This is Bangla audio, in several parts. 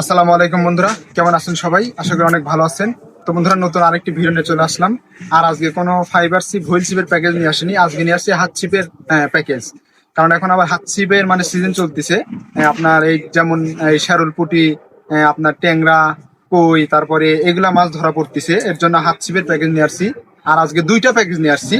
আসসালামু আলাইকুম বন্ধুরা, কেমন আছেন সবাই? আশা করি অনেক ভালো আছেন। তো বন্ধুরা, নতুন আরেকটি ভিডিও নিয়ে চলে আসলাম। আর আজকে কোনো ফাইবার সিপ হুইল সিপের প্যাকেজ নিয়ে আসেনি। আজকে নিয়ে আসছি হাত সিপের প্যাকেজ কারণ এখন আবার হাত সিপের মানে সিজন চলতেছে। আপনার এই যেমন এই শ্যারুল পুটি আপনার ট্যাংরা, কই, তারপরে এগুলা মাছ ধরা পড়তেছে। এর জন্য হাত সিপের প্যাকেজ নিয়ে আসছি। আর আজকে দুইটা প্যাকেজ নিয়ে আসছি।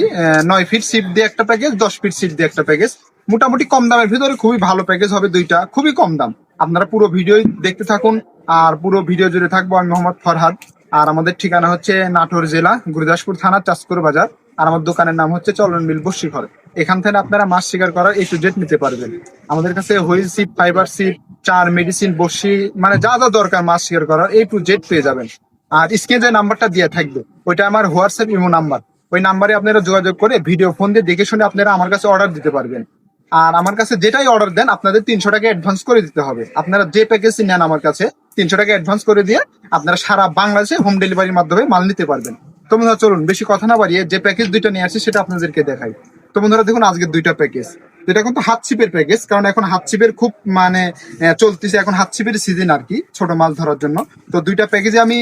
নয় ফিট সিপ দিয়ে একটা প্যাকেজ দশ ফিট সিপ দিয়ে একটা প্যাকেজ মোটামুটি কম দামের ভিতরে খুবই ভালো প্যাকেজ হবে দুইটা। খুবই কম দাম। আপনারা পুরো ভিডিও দেখতে থাকুন। আর পুরো ভিডিও জুড়ে থাকব আমি মোহাম্মদ ফরহাদ। আর আমাদের ঠিকানা হচ্ছে নাটোর জেলা, গুরুদাসপুর থানা চাষকুর বাজার। আর আমার দোকানের নাম হচ্ছে চলন মিল বসি ঘর এখান থেকে আপনারা মাছ শিকার করার এই টু জেড নিতে পারবেন। আমাদের কাছে হুইল সিপ, ফাইবার সিপ, চার মেডিসিন বসি মানে যা যা দরকার মাছ শিকার করার এই টু জেড পেয়ে যাবেন। আর স্ক্রিনে যে নাম্বারটা দিয়ে থাকবে, ওইটা আমার হোয়াটসঅ্যাপ ইমো নাম্বার। ওই নাম্বারে আপনারা যোগাযোগ করে ভিডিও ফোন দিয়ে দেখে শুনে আপনারা আমার কাছে অর্ডার দিতে পারবেন। আর আমার কাছে যেটাই অর্ডার দেন, আপনাদের তিনশো টাকা অ্যাডভান্স করে দিতে হবে। আপনারা যে প্যাকেজ নেন আমার কাছে, তিনশো টাকা অ্যাডভান্স করে দিয়ে আপনারা সারা বাংলাদেশে হোম ডেলিভারির মাধ্যমে মাল নিতে পারবেন। তো বন্ধুরা, চলুন, বেশি কথা না বাড়িয়ে যে প্যাকেজ দুইটা নিয়ে আসে সেটা আপনাদেরকে দেখাই। তো বন্ধুরা, দেখুন আজকে দুইটা প্যাকেজ এটা কিন্তু হাত ছিপের প্যাকেজ কারণ এখন হাত ছিপের খুব মানে চলতেছে এখন হাত ছিপের সিজন আর কি, ছোট মাছ ধরার জন্য। তো দুইটা প্যাকেজে আমি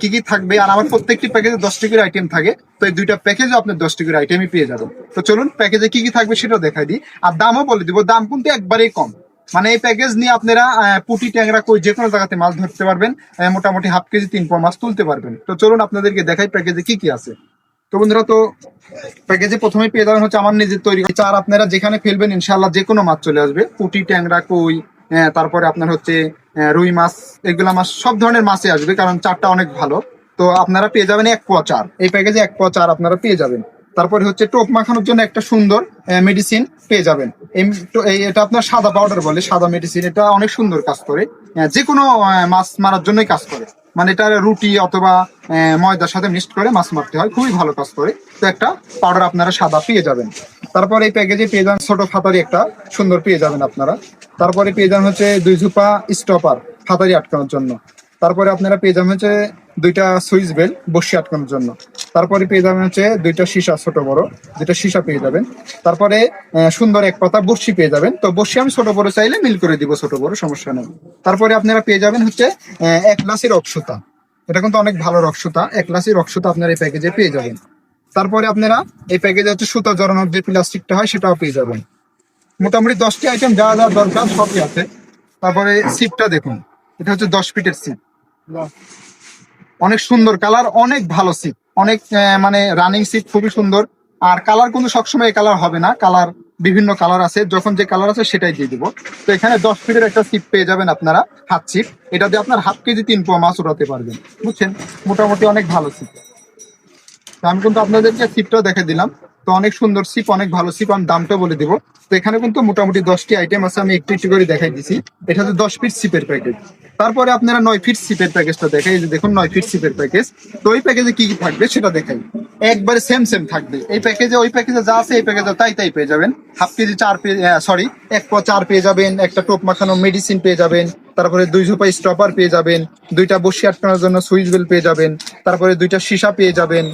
কি কি থাকবে, আর আমার প্রত্যেকটি প্যাকেজে দশটি টিকির আইটেম থাকে, তো এই দুইটা প্যাকেজে আপনি দশ টিকির আইটেমই পেয়ে যাবেন। তো চলুন প্যাকেজে কি কি থাকবে সেটাও দেখাই দিই। আর দামও বলে দিব, দাম কিন্তু একবারেই কম। মানে এই প্যাকেজ নিয়ে আপনারা পুঁটি, ট্যাংরা, কই যে কোনো জায়গাতে মাছ ধরতে পারবেন মোটামুটি হাফ কেজি তিন পোয়া মাছ তুলতে পারবেন। তো চলুন আপনাদেরকে দেখাই প্যাকেজে কি কি আছে। তো বন্ধুরা তো প্যাকেজে প্রথমে পেয়ে যাবেন হচ্ছে আমার নিজের তৈরি চার আপনারা যেখানে ফেলবেন ইনশাল্লাহ যে কোনো মাছ চলে আসবে। পুঁটি ট্যাংরা কই আহ, তারপরে আপনার হচ্ছে আহ, রুই মাছ এগুলা মাছ সব ধরনের মাছে আসবে কারণ চারটা অনেক ভালো। তো আপনারা পেয়ে যাবেন এক পোয়া চার। এই প্যাকেজে এক পোয়া চার আপনারা পেয়ে যাবেন। তারপরে হচ্ছে টোপ মাখানোর জন্য একটা সুন্দর মেডিসিন পেয়ে যাবেন। এটা আপনার সাদা পাউডার বলে, সাদা মেডিসিন এটা অনেক সুন্দর কাজ করে। যে কোনো মাছ মারার জন্যই কাজ করে। মানে এটা রুটি অথবা ময়দার সাথে মিক্সড করে মাছ মারতে হয়, খুবই ভালো কাজ করে। তো একটা পাউডার আপনারা সাদা পেয়ে যাবেন। তারপর এই প্যাকেজে পেয়ে যান ছোট ফাতারি একটা, সুন্দর পেয়ে যাবেন আপনারা। তারপরে পেয়ে যান হচ্ছে দুই ঝুপা স্টপার ফাতারি আটকানোর জন্য। তারপরে আপনারা পেয়ে যাবেন হচ্ছে দুইটা সুইচ বেল বসি আটকানোর জন্য। তারপরে পেয়ে যাবেন হচ্ছে দুইটা সীসা ছোট বড় দুইটা সীসা পেয়ে যাবেন। তারপরে সুন্দর এক পাতা বর্ষি পেয়ে যাবেন। তো বর্ষি আমি ছোট বড় চাইলে মিল করে দিব, ছোট বড়, সমস্যা নেই। তারপরে আপনারা পেয়ে যাবেন হচ্ছে এক লাসি রক্সুতা এটা কিন্তু অনেক ভালো রক্সুতা এক লাসি রক্সুতা আপনারা এই প্যাকেজে পেয়ে যাবেন। তারপরে আপনারা এই প্যাকেজে হচ্ছে সুতা জড়ানোর যে প্লাস্টিকটা হয়, সেটাও পেয়ে যাবেন। মোটামুটি দশটি আইটেম যা যা দরকার সবই আছে। তারপরে সিপটা দেখুন। এটা হচ্ছে দশ ফিটের সিপ অনেক সুন্দর কালার, অনেক ভালো সিট অনেক মানে রানিং সিট খুবই সুন্দর। আর কালার কিন্তু সবসময় কালার হবে না, কালার, বিভিন্ন কালার আছে, যখন যে কালার আছে সেটাই দিয়ে দিব। তো এখানে দশ ফিটের একটা সিট পেয়ে যাবেন আপনারা হাত সিট এটা দিয়ে আপনার হাফ কেজি তিন পোয়া মাছ উঠাতে পারবেন, বুঝছেন? মোটামুটি অনেক ভালো সিট আমি কিন্তু আপনাদেরকে সিপটাও দেখে দিলাম। তো অনেক সুন্দর সিপ অনেক ভালো সিপ আমি দামটা বলে দিব। তো এখানে কিন্তু মোটামুটি দশটি আইটেম আছে, আমি একটু একটু করে দেখাই দিছি। এটা হচ্ছে দশ ফিট সিপের প্যাকেজ তারপরে আপনারা নয় ফিট সিপের প্যাকেজটা দেখাই যে দেখুন নয় ফিট সিপের প্যাকেজ তো ওই প্যাকেজে কি কি থাকবে সেটা দেখাই। একবারে সেম সেম থাকবে। এই প্যাকেজে ওই প্যাকেজে যা আছে, এই প্যাকেজে তাই তাই পেয়ে যাবেন। হাফ কেজি, চার পেয়ে সরি এক পা চার পেয়ে যাবেন, একটা টোপ মাখানো মেডিসিন পেয়ে যাবেন। তারপরে দুই ঝোপা স্টপার পেয়ে যাবেন, দুইটা বসি আটকানোর জন্য সুইচ বেল পেয়ে যাবেন, তারপরে দুইটা সীসা পেয়ে যাবেন,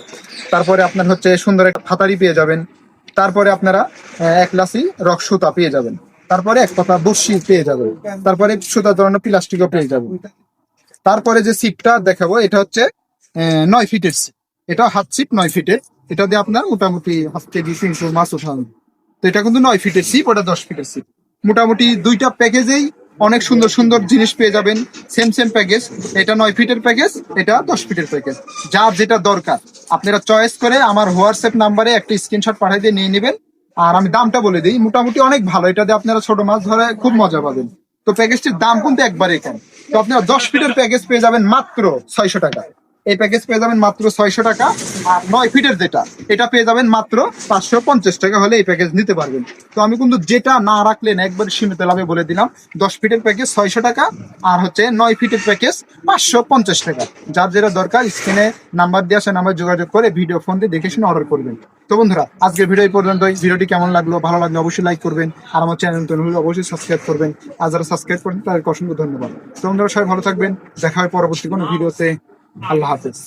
তারপরে আপনার হচ্ছে সুন্দর একটা ফাতারি পেয়ে যাবেন, তারপরে আপনারা এক লাসি রক সুতা পেয়ে যাবেন, তারপরে এক কথা বসি পেয়ে যাবেন, তারপরে সুতা ধরনের প্লাস্টিকও পেয়ে যাবেন। তারপরে যে সিপটা দেখাবো, এটা হচ্ছে নয় ফিটের সিপ এটা হাত সিপ নয় ফিটের। এটা দিয়ে আপনার মোটামুটি হাফ কেজি, তিনশো মাছ ওঠানো। তো এটা কিন্তু নয় ফিটের সিপ ওটা দশ ফিটের সিপ মোটামুটি দুইটা প্যাকেজেই অনেক সুন্দর সুন্দর জিনিস পেয়ে যাবেন। সেম সেম প্যাকেজ এটা নয় ফিটের প্যাকেজ এটা দশ ফিটের প্যাকেজ যা যেটা দরকার। আপনারা চয়েস করে আমার হোয়াটসঅ্যাপ নাম্বারে একটা স্ক্রিনশট পাঠিয়ে দিয়ে নিয়ে নেবেন। আর আমি দামটা বলে দিই, মোটামুটি অনেক ভালো। এটা দিয়ে আপনারা ছোট মাছ ধরে খুব মজা পাবেন। তো প্যাকেজটির দাম কিন্তু একবারে কম। তো আপনারা দশ ফিটের প্যাকেজ পেয়ে যাবেন মাত্র ছয়শো টাকা। এই প্যাকেজ পেয়ে যাবেন মাত্র ছয়শো টাকা। আর নয় ফিটের যেটা, এটা পেয়ে যাবেন মাত্র পাঁচশো পঞ্চাশ টাকা হলে এই প্যাকেজ নিতে পারবেন। তো আমি কিন্তু যেটা না রাখলেন একবার সীমিত লাভে বলে দিলাম, দশ ফিটের প্যাকেজ ছয়শো টাকা, আর হচ্ছে নয় ফিটের প্যাকেজ পাঁচশো পঞ্চাশ টাকা। যার যেটা দরকার স্ক্রিনে নাম্বার দিয়ে আসে নাম্বার যোগাযোগ করে ভিডিও ফোন দিয়ে দেখে শুনে অর্ডার করবেন। তো বন্ধুরা, আজকের ভিডিও এই পর্যন্তই। ভিডিওটি কেমন লাগল? ভালো লাগল অবশ্যই লাইক করবেন। আর আমার চ্যানেল নতুন হলে অবশ্যই সাবস্ক্রাইব করবেন। আর যারা সাবস্ক্রাইব করেন, তাদেরকে অসংখ্য ধন্যবাদ। তো বন্ধুরা, সবাই ভালো থাকবেন। দেখা হয় পরবর্তী কোনো ভিডিওতে আল্লাহ হাফেজ।